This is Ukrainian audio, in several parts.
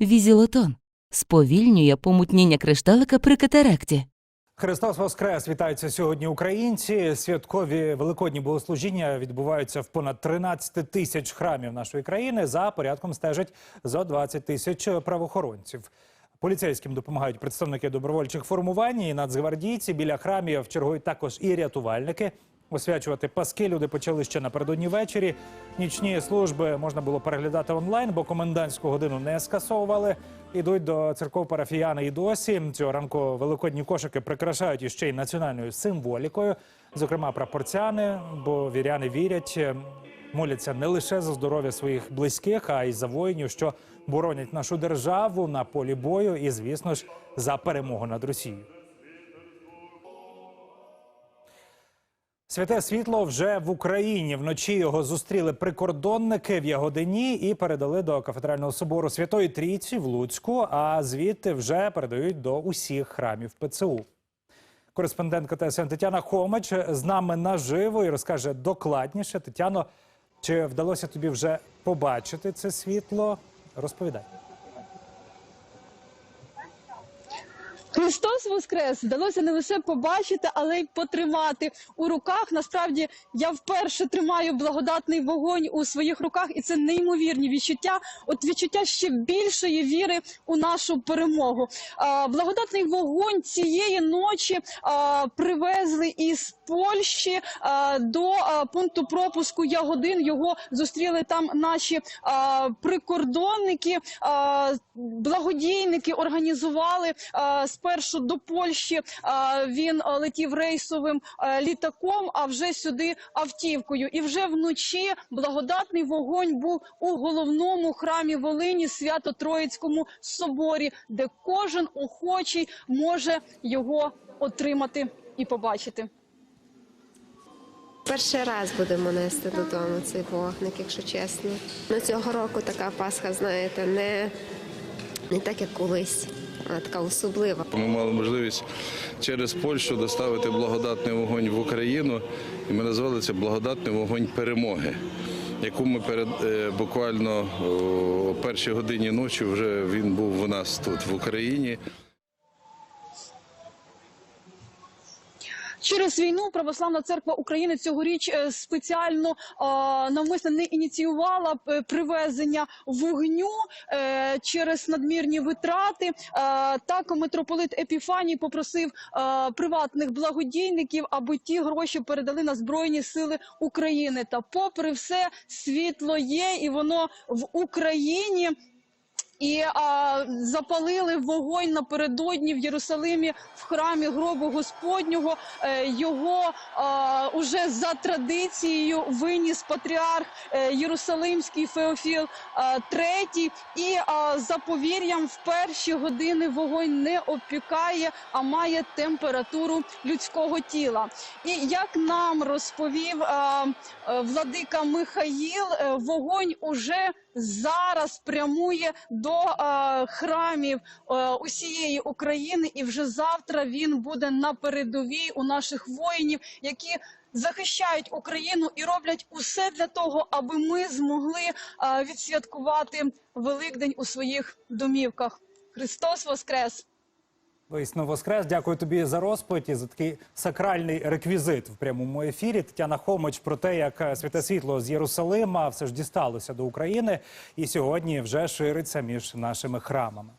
Візілотон сповільнює помутніння кришталика при катаракті. Христос Воскрес! Вітаються сьогодні українці. Святкові великодні богослужіння відбуваються в понад 13 тисяч храмів нашої країни. За порядком стежать зо 20 тисяч правоохоронців. Поліцейським допомагають представники добровольчих формувань і нацгвардійці. Біля храмів чергують також і рятувальники. Освячувати паски люди почали ще напередодні ввечері. Нічні служби можна було переглядати онлайн, бо комендантську годину не скасовували. Ідуть до церков парафіяни і досі. Цього ранку великодні кошики прикрашають іще й національною символікою, зокрема прапорцяни, бо віряни вірять, е, моляться не лише за здоров'я своїх близьких, а й за воїнів, що боронять нашу державу на полі бою, і, звісно ж, за перемогу над Росією. Святе світло вже в Україні. Вночі його зустріли прикордонники в Ягодині і передали до кафедрального собору Святої Трійці в Луцьку. А звідти вже передають до усіх храмів ПЦУ. Кореспондентка ТСН Тетяна Хомич з нами наживо і розкаже докладніше. Тетяно, чи вдалося тобі вже побачити це світло? Розповідай. Христос Воскрес! Вдалося не лише побачити, але й потримати у руках. Насправді я вперше тримаю благодатний вогонь у своїх руках, і це неймовірні відчуття. От відчуття ще більшої віри у нашу перемогу. Благодатний вогонь цієї ночі привезли із Польщі до пункту пропуску Ягодин. Його зустріли там наші прикордонники, благодійники організували а, спершу до Польщі. Він летів рейсовим літаком, а вже сюди автівкою. І вже вночі благодатний вогонь був у головному храмі Волині Свято-Троїцькому соборі, де кожен охочий може його отримати і побачити. Перший раз будемо нести додому цей вогник, якщо чесно. Ну, цього року така Пасха, знаєте, не, не так, як колись, така особлива. Ми мали можливість через Польщу доставити благодатний вогонь в Україну, і ми назвали це благодатний вогонь перемоги, яку ми перед е, буквально о першій годині ночі вже він був у нас тут в Україні. Через війну Православна церква України цьогоріч е, спеціально навмисно не ініціювала е, привезення вогню е, через надмірні витрати. Так митрополит Епіфаній попросив приватних благодійників, аби ті гроші передали на збройні сили України. Та, попри все, світло є, і воно в Україні. І а, запалили вогонь напередодні в Єрусалимі в храмі гробу Господнього. Е, його а, уже за традицією виніс патріарх е, Єрусалимський Феофіл а, III. І а, за повір'ям в перші години вогонь не опікає, а має температуру людського тіла. І як нам розповів а, е, владика Михаїл, е, вогонь уже зараз прямує до е, храмів е, усієї України, і вже завтра він буде на передовій у наших воїнів, які захищають Україну і роблять усе для того, аби ми змогли е, відсвяткувати Великдень у своїх домівках. Христос Воскрес! Воістину Воскрес, дякую тобі за розповідь і за такий сакральний реквізит в прямому ефірі. Тетяна Хомич про те, як святе світло з Єрусалима все ж дісталося до України, і сьогодні вже шириться між нашими храмами.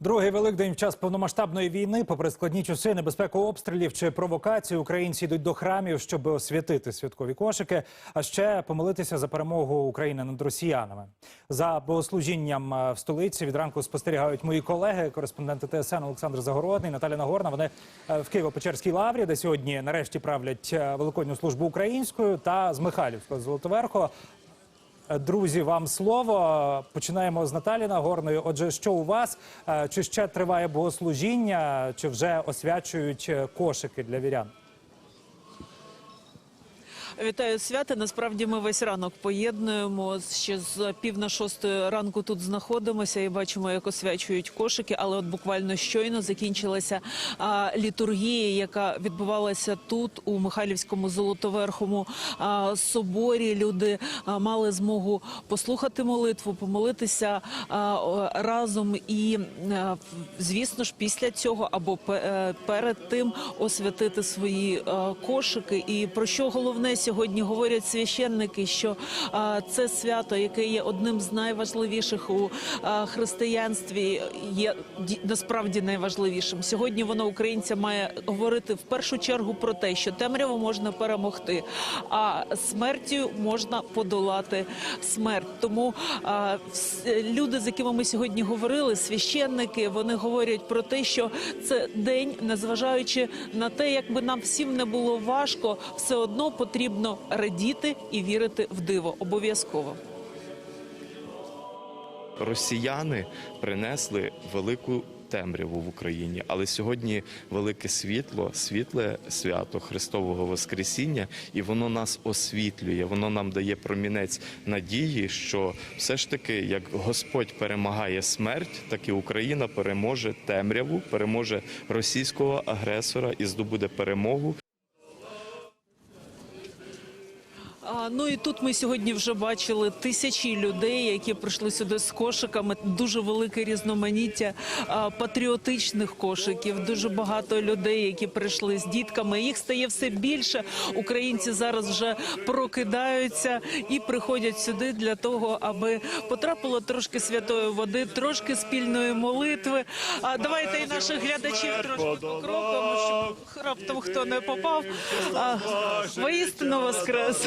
Другий великдень в час повномасштабної війни, попри складні часи, небезпеку обстрілів чи провокацій, українці йдуть до храмів, щоб освятити святкові кошики, а ще помолитися за перемогу України над росіянами. За богослужінням е, в столиці від ранку спостерігають мої колеги, кореспонденти ТСН Олександр Загородний, Наталя Нагорна. Вони е, в Києво-Печерській лаврі, де сьогодні нарешті правлять е, великодню службу українською та з Михайлівського з Золотоверху. Е, Друзі, вам слово. Починаємо з Наталі Нагорної. Отже, що у вас? Е, Чи ще триває богослужіння, чи вже освячують е, кошики для вірян? Вітаю свята. Насправді ми весь ранок поєднуємо. Ще з пів на шостої ранку тут знаходимося і бачимо, як освячують кошики. Але от буквально щойно закінчилася а, літургія, яка відбувалася тут, у Михайлівському золотоверхому а, соборі. Люди а, мали змогу послухати молитву, помолитися а, разом і, а, звісно ж, після цього або е, перед тим освятити свої е, кошики. І про що головне сьогодні говорять священники, що це свято, яке є одним з найважливіших у християнстві, є насправді найважливішим. Сьогодні воно українця має говорити в першу чергу про те, що темряву можна перемогти, а смертю можна подолати смерть. Тому люди, з якими ми сьогодні говорили, священники, вони говорять про те, що це день, незважаючи на те, як би нам всім не було важко, все одно потрібно радіти і вірити в диво. Обов'язково. росіяни принесли велику темряву в Україні, але сьогодні велике світло, світле свято Христового Воскресіння, і воно нас освітлює. Воно нам дає промінець надії, що все ж таки, як Господь перемагає смерть, так і Україна переможе темряву, переможе російського агресора і здобуде перемогу. Ну і тут ми сьогодні вже бачили тисячі людей, які прийшли сюди з кошиками. Дуже велике різноманіття патріотичних кошиків. Дуже багато людей, які прийшли з дітками. Їх стає все більше. Українці зараз вже прокидаються і приходять сюди для того, аби потрапило трошки святої води, трошки спільної молитви. А давайте і наших глядачів трошки покропимо, раптом хто не попав. А, воістину воскрес.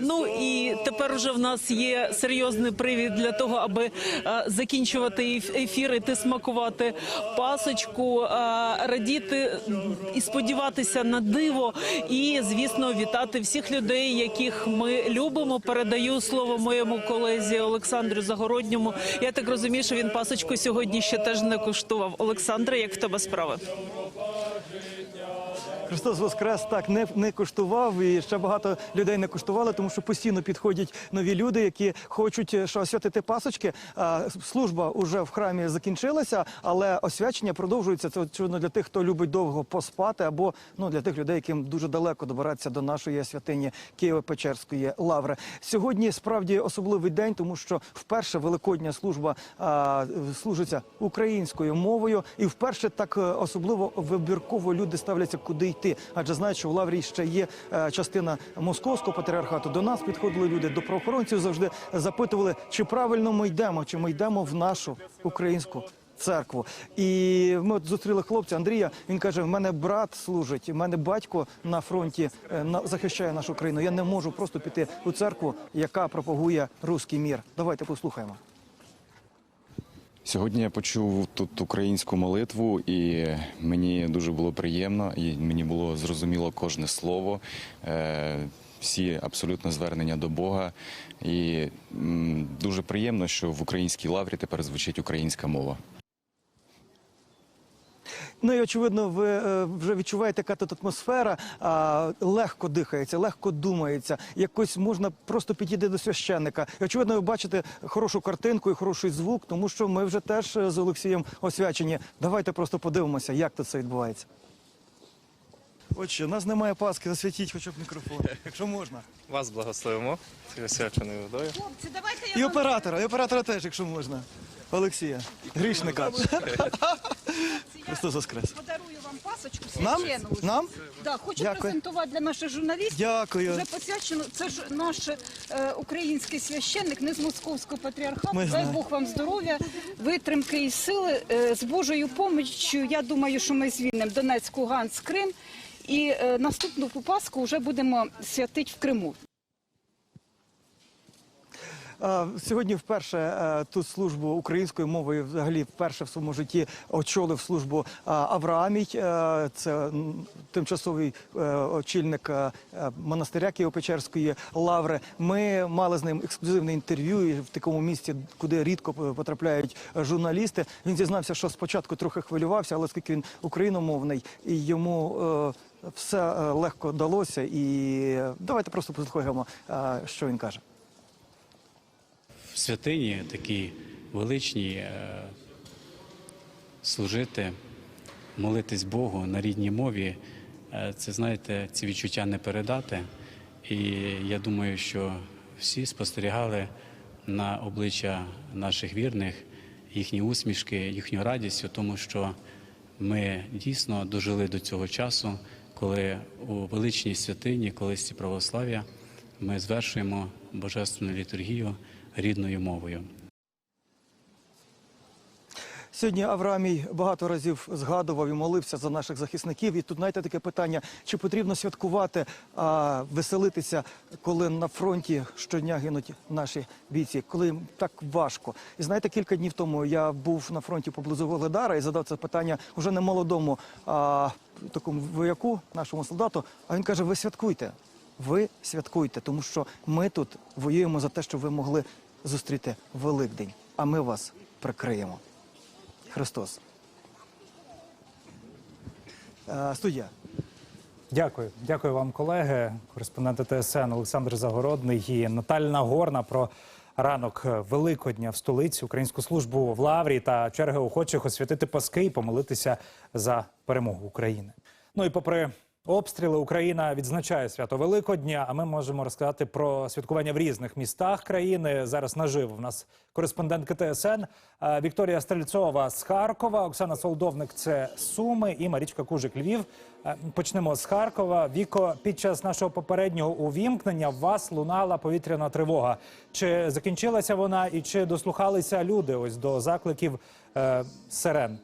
Ну і тепер вже в нас є серйозний привід для того, аби закінчувати еф- ефір, іти смакувати пасочку, радіти і сподіватися на диво. І звісно, вітати всіх людей, яких ми любимо. Передаю слово моєму колезі Олександру Загородньому. Я так розумію, що він пасочку сьогодні ще теж не куштував. Олександре, як в тебе справи? Христос Воскрес так не, не коштував, і ще багато людей не коштували, тому що постійно підходять нові люди, які хочуть е, що освятити пасочки. А, служба вже в храмі закінчилася, але освячення продовжується. Це очевидно для тих, хто любить довго поспати, або ну для тих людей, яким дуже далеко добиратися до нашої святині Києво-Печерської лаври. Сьогодні справді особливий день, тому що вперше великодня служба а, служиться українською мовою, і вперше так е, особливо вибірково люди ставляться, куди йти. Адже знають, що в Лаврі ще є е, частина московського патріархату. До нас підходили люди до правоохоронців, завжди запитували, чи правильно ми йдемо, чи ми йдемо в нашу українську. Церкву, і ми от зустріли хлопця Андрія. Він каже: в мене брат служить, в мене батько на фронті е, захищає нашу країну. Я не можу просто піти у церкву, яка пропагує руський мір. Давайте послухаємо. Сьогодні я почув тут українську молитву, і мені дуже було приємно, і мені було зрозуміло кожне слово, е, всі абсолютно звернення до Бога. І дуже приємно, що в українській лаврі тепер звучить українська мова. Ну і очевидно, ви е, вже відчуваєте, яка тут атмосфера. Легко дихається, легко думається. Якось можна просто підійти до священника. І очевидно, ви бачите хорошу картинку і хороший звук, тому що ми вже теж е, з Олексієм освячені. Давайте просто подивимося, як тут це відбувається. Отже, у нас немає паски, засвятіть хоча б мікрофон, якщо можна. Вас благословимо цією свяченою водою. І оператора, і оператора теж, якщо можна. Олексія, грішника. Христос Воскрес. Подарую вам пасочку Нам? Нам? Да, хочу Дякую. презентувати для наших журналістів. Дякую. Вже посвячено. Це ж наш е, український священник, не з московського патріархату. Ми Дай знаємо. Бог вам здоров'я, витримки і сили. Е, з Божою поміччю. Я думаю, що ми звільнимо Донецьк, Луганськ, Крим. І е, наступну Пасху вже будемо святити в Криму. Сьогодні вперше е, тут службу українською мовою взагалі вперше в своєму житті очолив службу Авраамій. Е, Це тимчасовий е, очільник е, е, монастиря Києво-Печерської лаври. Ми мали з ним ексклюзивне інтерв'ю в такому місці, куди рідко потрапляють журналісти. Він зізнався, що спочатку трохи хвилювався, але оскільки він україномовний і йому. е, все е, легко далося. І давайте просто послухаємо, е, що він каже. В святині такій величній е, служити, молитись Богу на рідній мові. е, Це знаєте, ці відчуття не передати. І я думаю, що всі спостерігали на обличчя наших вірних їхні усмішки, їхню радість у тому, що ми дійсно дожили до цього часу, коли у величній святині, колись православ'я, ми звершуємо божественну літургію рідною мовою. Сьогодні Авраамій багато разів згадував і молився за наших захисників. І тут знаєте таке питання: чи потрібно святкувати, а веселитися, коли на фронті щодня гинуть наші бійці, коли так важко. І знаєте, кілька днів тому я був на фронті поблизу Володара і задав це питання уже не молодому а такому вояку, нашому солдату. А він каже: Ви святкуйте, ви святкуйте, тому що ми тут воюємо за те, щоб ви могли зустріти Великдень, а ми вас прикриємо. Христос. Е, Студія. Дякую, дякую вам, колеги. Кореспонденти ТСН Олександр Загородний і Натальна Горна про ранок Великодня в столиці, українську службу в Лаврі та черги охочих освятити паски і помолитися за перемогу України. Ну і попри обстріли, Україна відзначає свято Великодня. А ми можемо розказати про святкування в різних містах країни. Зараз наживо в нас кореспондентка ТСН е, Вікторія Стрельцова з Харкова, Оксана Солдовник це Суми і Марічка Кужик Львів. Е, Почнемо з Харкова. Віко, під час нашого попереднього увімкнення в вас лунала повітряна тривога. Чи закінчилася вона і чи дослухалися люди ось до закликів е, сирен?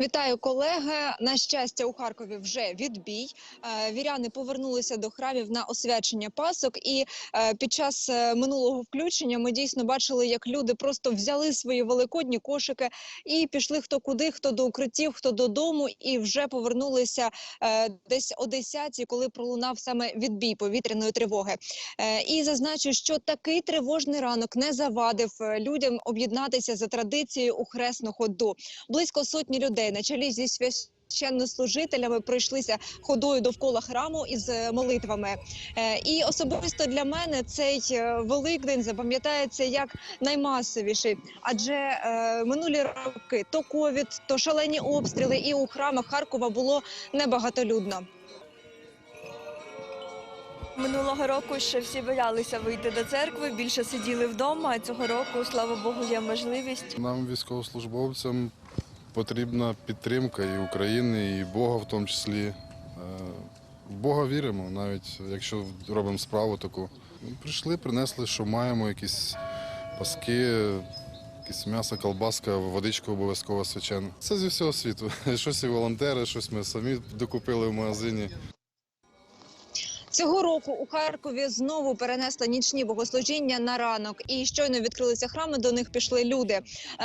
Вітаю, колеги. На щастя, у Харкові вже відбій. Е, Віряни повернулися до храмів на освячення пасок. І е, під час е, минулого включення ми дійсно бачили, як люди просто взяли свої великодні кошики і пішли хто куди, хто до укриттів, хто додому, і вже повернулися десь о 10 коли пролунав саме відбій повітряної тривоги. І зазначу, що такий тривожний ранок не завадив людям об'єднатися за традицією у хресну ходу. Близько сотні людей на чолі зі священнослужителями пройшлися ходою довкола храму із е, молитвами. Е, І особисто для мене цей е, великдень запам'ятається як наймасовіший, адже е, минулі роки то ковід, то шалені обстріли, і у храмах Харкова було небагатолюдно. Минулого року ще всі боялися вийти до церкви, більше сиділи вдома. А цього року, слава Богу, є можливість. Нам, військовослужбовцям, потрібна підтримка і України, і Бога в тому числі. Е, В Бога віримо, навіть якщо робимо справу таку. Ну, Прийшли, принесли, що маємо, якісь паски, якісь м'ясо, колбаска, водичку обов'язково свячену. Це зі всього світу. Щось і волонтери, щось ми самі докупили в магазині. Цього року у Харкові знову перенесли нічні богослужіння на ранок, і щойно відкрилися храми. До них пішли люди.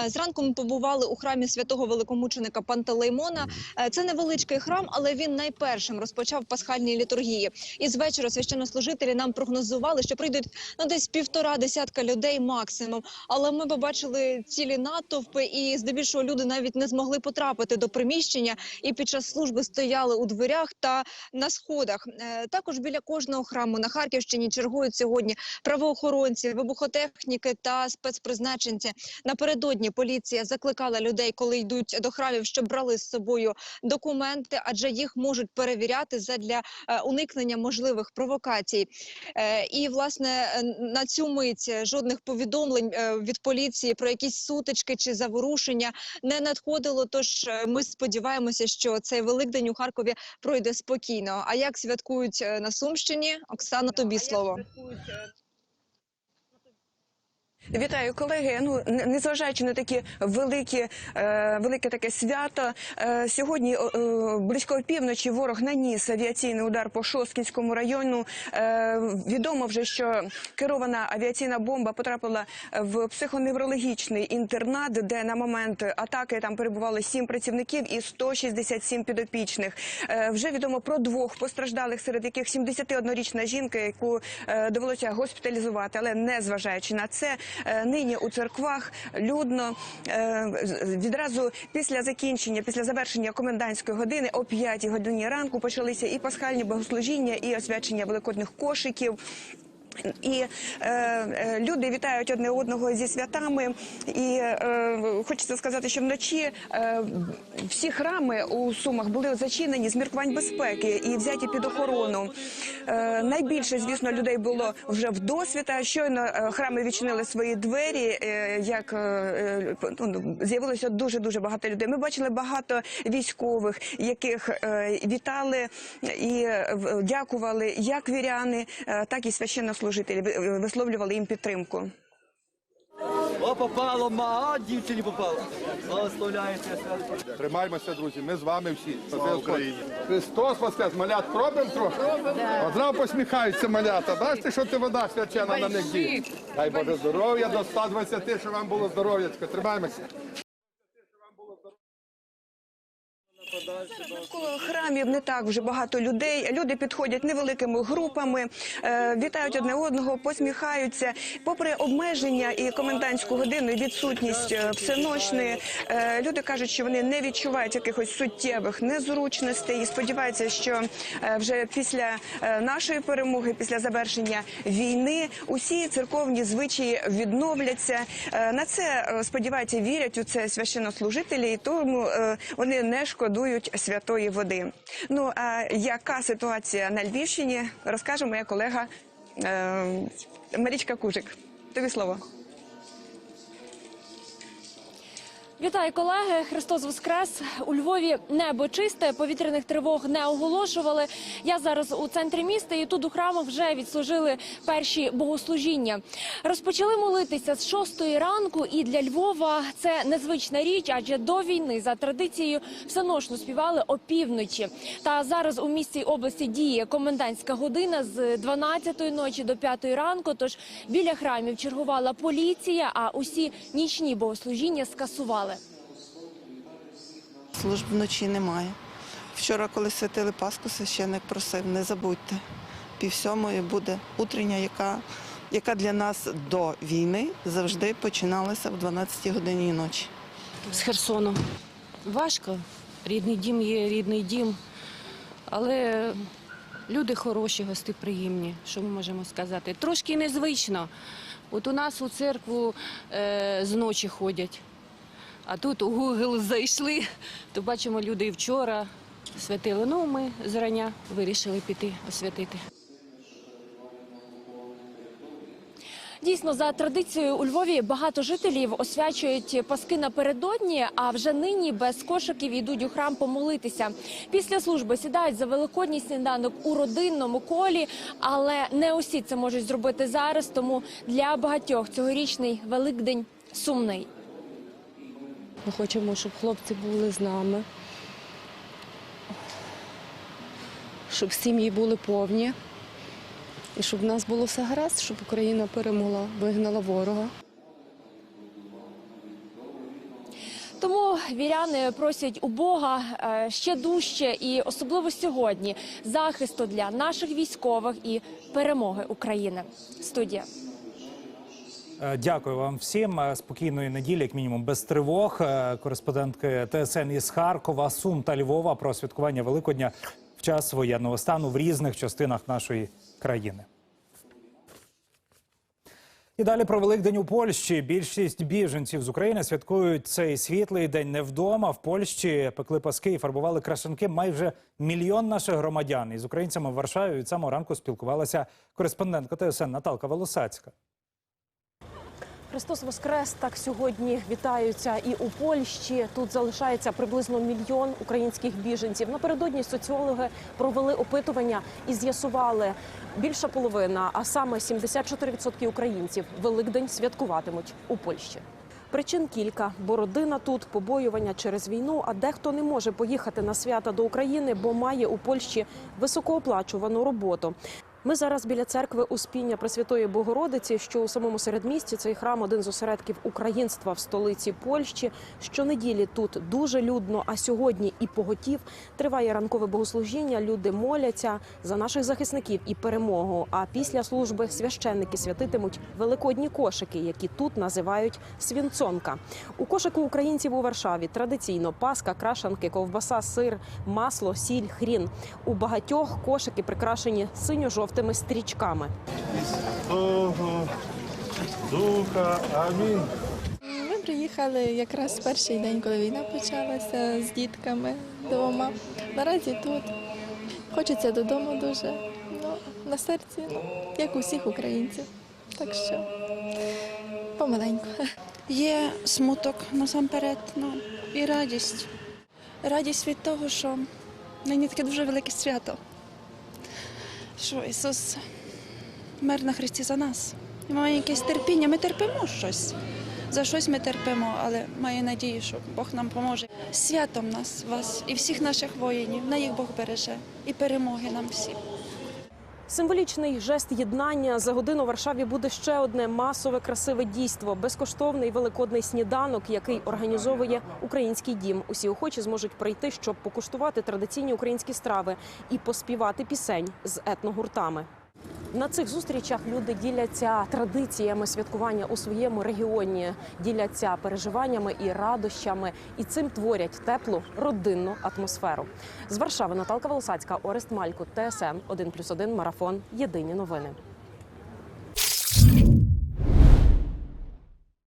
Е, Зранку ми побували у храмі святого великомученика Пантелеймона. Е, Це невеличкий храм, але він найпершим розпочав пасхальні літургії. І з вечора священнослужителі нам прогнозували, що прийдуть ну десь півтора десятка людей максимум. Але ми побачили цілі натовпи, і здебільшого люди навіть не змогли потрапити до приміщення. І під час служби стояли у дверях та на сходах. Е, Також біля кожного храму на Харківщині чергують сьогодні правоохоронці, вибухотехніки та спецпризначенці. Напередодні поліція закликала людей, коли йдуть до храмів, щоб брали з собою документи, адже їх можуть перевіряти задля е, уникнення можливих провокацій. Е, І власне на цю мить жодних повідомлень е, від поліції про якісь сутички чи заворушення не надходило. Тож ми сподіваємося, що цей великдень у Харкові пройде спокійно. А як святкують на Сумщині? Оксана, тобі слово. Вітаю, колеги. Ну не- незважаючи на такі великі, е, велике таке свято. Е, сьогодні е, близько півночі ворог наніс авіаційний удар по Шосткінському району. Е, відомо вже, що керована авіаційна бомба потрапила в психоневрологічний інтернат, де на момент атаки там перебували сім працівників і 167 підопічних. Е, вже відомо про двох постраждалих, серед яких 71-річна жінка, яку е, довелося госпіталізувати, але не зважаючи на це. Е, нині у церквах людно. Е, Відразу після закінчення, після завершення комендантської години о 5 годині ранку почалися і пасхальні богослужіння, і освячення великодних кошиків. І е, е, люди вітають одне одного зі святами. І е, хочеться сказати, що вночі е, всі храми у Сумах були зачинені з міркувань безпеки і взяті під охорону. Е, найбільше, звісно, людей було вже в досвіта. Щойно е, храми відчинили свої двері. е, як е, е, ну, з'явилося дуже дуже багато людей. Ми бачили багато військових, яких е, вітали і е, дякували як віряни, е, так і священнослужителі Ви- висловлювали їм підтримку. О, попало, ма, дівчині попало. Благословляється. Тримаймося, друзі, ми з вами всі. Слава Україні. Христос воскрес, малят пробуємо трохи? Одразу посміхаються малята. Бачите, що це вода свячена на них діє? Дай Боже здоров'я до 120, щоб вам було здоров'ячко. Тримаймося. Навколо храмів не так вже багато людей. Люди підходять невеликими групами, е, вітають одне одного, посміхаються. Попри обмеження і комендантську годину, і відсутність е, всеночної, е, люди кажуть, що вони не відчувають якихось суттєвих незручностей і сподіваються, що вже після нашої перемоги, після завершення війни, усі церковні звичаї відновляться. На це сподіваються, вірять у це священнослужителі, і тому вони не шкодують святої води. Ну а яка ситуація на Львівщині, розкаже моя колега е, Марічка Кужик. Тобі слово. Вітаю, колеги! Христос Воскрес! У Львові небо чисте, повітряних тривог не оголошували. Я зараз у центрі міста, і тут у храмах вже відслужили перші богослужіння. Розпочали молитися з шостої ранку, і для Львова це незвична річ, адже до війни за традицією всеношно співали опівночі. Та зараз у місті області діє комендантська година з 12-ї ночі до 5-ї ранку. Тож біля храмів чергувала поліція, а усі нічні богослужіння скасували. Служб вночі немає. Вчора, коли святили Пасху, священник просив, не забудьте. Пів сьомої буде утрення, яка, яка для нас до війни завжди починалася в 12 годині ночі. з Херсону. Важко. Рідний дім є рідний дім. Але люди хороші, гостеприємні, що ми можемо сказати. Трошки незвично. От у нас у церкву е, з ночі ходять. А тут у Google зайшли, то бачимо, люди вчора святили. Ну, ми зрання вирішили піти освятити. Дійсно, за традицією у Львові багато жителів освячують паски напередодні, а вже нині без кошиків йдуть у храм помолитися. Після служби сідають за великодній сніданок у родинному колі, але не усі це можуть зробити зараз. Тому для багатьох цьогорічний Великдень сумний. Ми хочемо, щоб хлопці були з нами, щоб сім'ї були повні, і щоб в нас було все гаразд, щоб Україна перемогла, вигнала ворога. Тому віряни просять у Бога е, ще дужче і особливо сьогодні захисту для наших військових і перемоги України. Студія. Е, Дякую вам всім. Е, Спокійної неділі, як мінімум, без тривог. Е, Кореспондентки ТСН із Харкова, Сум та Львова про святкування Великодня в час воєнного стану в різних частинах нашої країни. І далі про Великдень у Польщі. Більшість біженців з України святкують цей світлий день не вдома. В Польщі пекли паски і фарбували крашенки майже мільйон наших громадян. Із українцями в Варшаві від самого ранку спілкувалася кореспондентка ТСН Наталка Волосацька. Христос Воскрес так сьогодні вітаються і у Польщі. Тут залишається приблизно мільйон українських біженців. Напередодні соціологи провели опитування і з'ясували, більша половина, а саме 74% українців, Великдень святкуватимуть у Польщі. Причин кілька, бо родина тут, побоювання через війну, а дехто не може поїхати на свята до України, бо має у Польщі високооплачувану роботу. Ми зараз біля церкви Успіння Пресвятої Богородиці, що у самому середмісті цей храм один з осередків українства в столиці Польщі. Щонеділі тут дуже людно, а сьогодні і поготів триває ранкове богослужіння. Люди моляться за наших захисників і перемогу. А після служби священники святитимуть великодні кошики, які тут називають свінцонка. У кошику українців у Варшаві традиційно паска, крашанки, ковбаса, сир, масло, сіль, хрін. У багатьох кошики прикрашені синьо-жовтими стрічками. Духа, амінь. Ми приїхали якраз в перший день, коли війна почалася з дітками вдома. Наразі тут. Хочеться додому дуже. Ну, на серці, ну, як у всіх українців. Так що помаленьку. Є смуток насамперед, ну і радість. Радість від того, що нині таке дуже велике свято. Що Ісус мер на Христі за нас. І маємо якесь терпіння. Ми терпимо щось. За щось ми терпимо, але маю надію, що Бог нам поможе. Святом нас, вас і всіх наших воїнів. На їх Бог береже і перемоги нам всім. Символічний жест єднання за годину у Варшаві буде ще одне масове красиве дійство безкоштовний великодний сніданок, який організовує український дім. Усі охочі зможуть прийти, щоб покуштувати традиційні українські страви і поспівати пісень з етногуртами. На цих зустрічах люди діляться традиціями святкування у своєму регіоні, діляться переживаннями і радощами, і цим творять теплу родинну атмосферу. З Варшави Наталка Волосацька, Орест Малько, ТСН 1+,1 Марафон. Єдині новини.